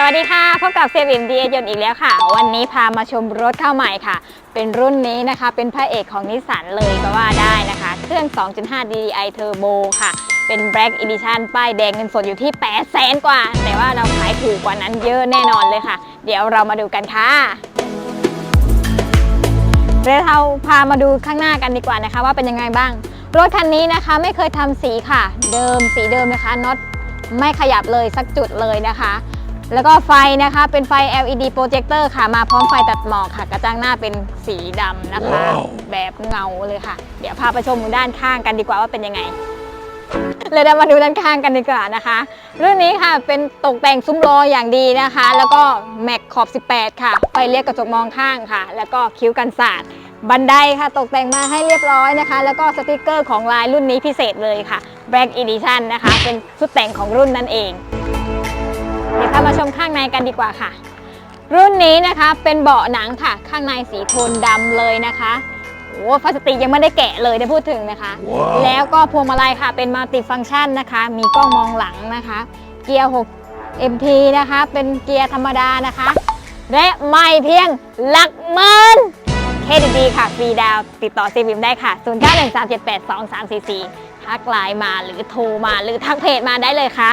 สวัสดีค่ะ พบกับเซฟอิมดียนอีกแล้วค่ะ วันนี้พามาชมรถเข้าใหม่ค่ะ เป็นรุ่นนี้นะคะ เป็นพระเอกของนิสสันเลยก็ว่าได้นะคะ เครื่อง 2.5 DDI Turbo ค่ะ เป็น Black Edition ป้ายแดงเงินสดอยู่ที่8 0 0แสนกว่า แต่ว่าเราขายถูกกว่านั้นเยอะแน่นอนเลยค่ะ เดี๋ยวเรามาดูกันค่ะเดี๋ยวเราพามาดูข้างหน้ากันดีกว่านะคะ ว่าเป็นยังไงบ้าง รถคันนี้นะคะไม่เคยทำสีค่ะ เดิมสีเดิมนะคะน็อตไม่ขยับเลยสักจุดเลยนะคะ แล้วก็ไฟนะคะเป็นไฟ LED โปรเจคเตอร์ค่ะ มาพร้อมไฟตัดหมอกค่ะ กระจังหน้าเป็นสีดำนะคะแบบเงาเลยค่ะ เดี๋ยวพาไปชมด้านข้างกันดีกว่าว่าเป็นยังไง เลยเรามาดูด้านข้างกันดีกว่านะคะ รุ่นนี้ค่ะเป็นตกแต่งซุ้มล้ออย่างดีนะคะ แล้วก็แม็กขอบ 18 ค่ะ ไฟเลี้ยวกระจกมองข้างค่ะ แล้วก็คิ้วกันศาสตร์บันไดค่ะ ตกแต่งมาให้เรียบร้อยนะคะ แล้วก็สติกเกอร์ของลายรุ่นนี้พิเศษเลยค่ะ Black Edition นะคะ เป็นชุดแต่งของรุ่นนั่นเอง เดี๋ยวพามาชมข้างในกันดีกว่าค่ะ รุ่นนี้นะคะเป็นเบาะหนังค่ะ ข้างในสีโทนดำเลยนะคะโอ้พลาสติกยังไม่ได้แกะเลยได้พูดถึงนะคะแล้วก็พวงมาลัยค่ะเป็นมัลติฟัง c t ชันนะคะ มีกล้องมองหลังนะคะ เกียร์6 MT นะคะ เป็นเกียร์ธรรมดานะคะ และไม่เพียงหลักหมื่นเครดิตดีค่ะฟรีดาวน์ติดต่อซีวิมได้ค่ะ 0 9 1 3 7 8 2 3 4 4 ทักไลน์มาหรือโทรมาหรือทักเพจมาได้เลยค่ะ